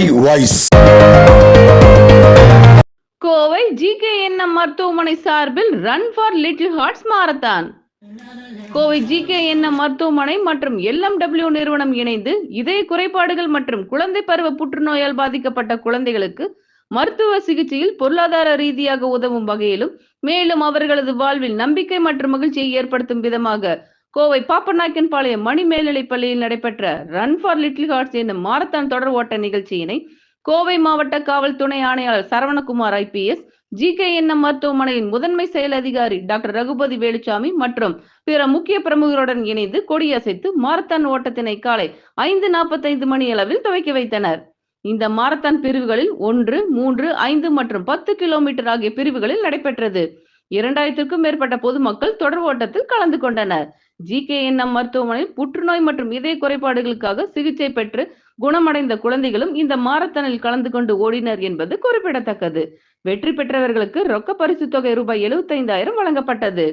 Kovai voice Kovai GKNM மருத்துவமனை சார்பில் run for little hearts marathon Kovai GKNM மருத்துவமனை மற்றும் எல்எம்டபிள்யூ நிறுவனம் இணைந்து இதய குறைபாடுகள் மற்றும் குழந்தை பருவ புற்றுநோயால் பாதிக்கப்பட்ட குழந்தைகளுக்கு மருத்துவ சிகிச்சையில் பொருளாதார ரீதியாக உதவும் வகையிலும் மேலும் அவர்களது வாழ்வில் நம்பிக்கை மற்றும் மகிழ்ச்சியை ஏற்படுத்தும் விதமாக கோவை பாப்பநாயக்கன்பாளையம் மணி மேல்நிலைப் பள்ளியில் நடைபெற்ற ரன் ஃபார் லிட்டில் ஹார்ட்ஸ் என்னும் மாரத்தான் தொடர் ஓட்ட நிகழ்ச்சியினை கோவை மாவட்ட காவல் துணை ஆணையாளர் சரவணகுமார் ஐபிஎஸ் ஜிகேஎன்எம் மருத்துவமனையின் முதன்மை செயல் அதிகாரி டாக்டர் ரகுபதி வேலுசாமி மற்றும் பிற முக்கிய பிரமுகருடன் இணைந்து கொடியசைத்து மாரத்தான் ஓட்டத்தினை காலை ஐந்து நாற்பத்தைந்து மணி அளவில் துவக்கி வைத்தனர். இந்த மாரத்தான் பிரிவுகளில் ஒன்று மூன்று ஐந்து மற்றும் பத்து கிலோமீட்டர் ஆகிய பிரிவுகளில் நடைபெற்றது. இரண்டாயிரத்திற்கும் மேற்பட்ட பொதுமக்கள் தொடர் ஓட்டத்தில் கலந்து கொண்டனர். ஜிகேஎன்எம் மருத்துவமனையில் புற்றுநோய் மற்றும் இதய குறைபாடுகளுக்காக சிகிச்சை பெற்று குணமடைந்த குழந்தைகளும் இந்த மாரத்தானில் கலந்து கொண்டு ஓடினர் என்பது குறிப்பிடத்தக்கது. வெற்றி பெற்றவர்களுக்கு ரொக்க பரிசு தொகை ரூபாய் எழுபத்தைந்தாயிரம் வழங்கப்பட்டது.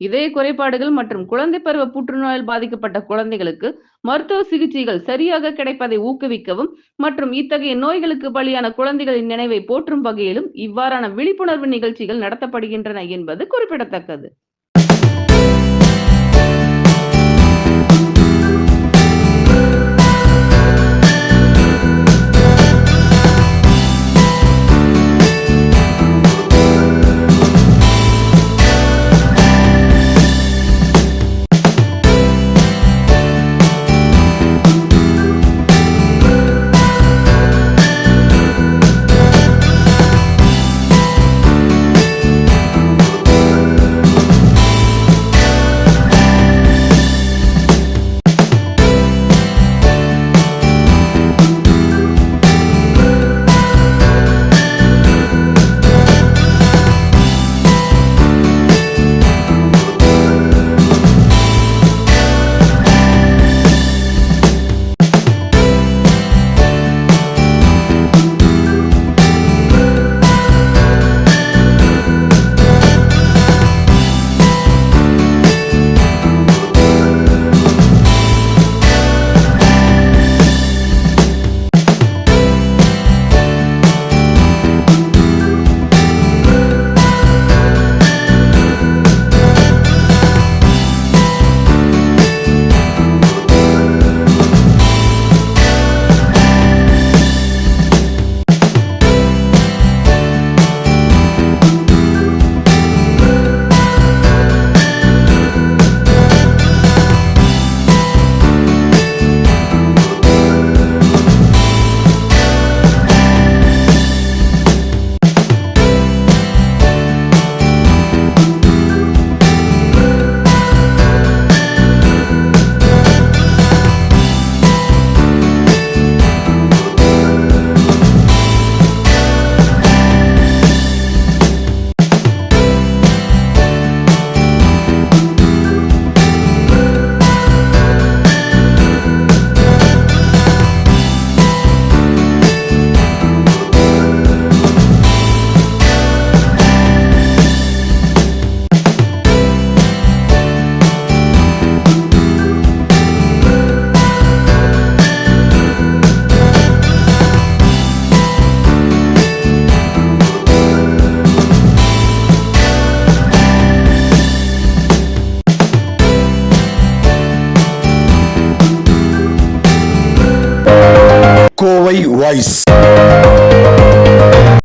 இதய குறைபாடுகள் மற்றும் குழந்தை பருவ புற்றுநோயால் பாதிக்கப்பட்ட குழந்தைகளுக்கு மருத்துவ சிகிச்சைகள் சரியாக கிடைப்பதை ஊக்குவிக்கவும் மற்றும் இத்தகைய நோய்களுக்கு பலியான குழந்தைகளின் நினைவை போற்றும் வகையிலும் இவ்வாறான விழிப்புணர்வு நிகழ்ச்சிகள் நடத்தப்படுகின்றன என்பது குறிப்பிடத்தக்கது. கோவை வாய்ஸ்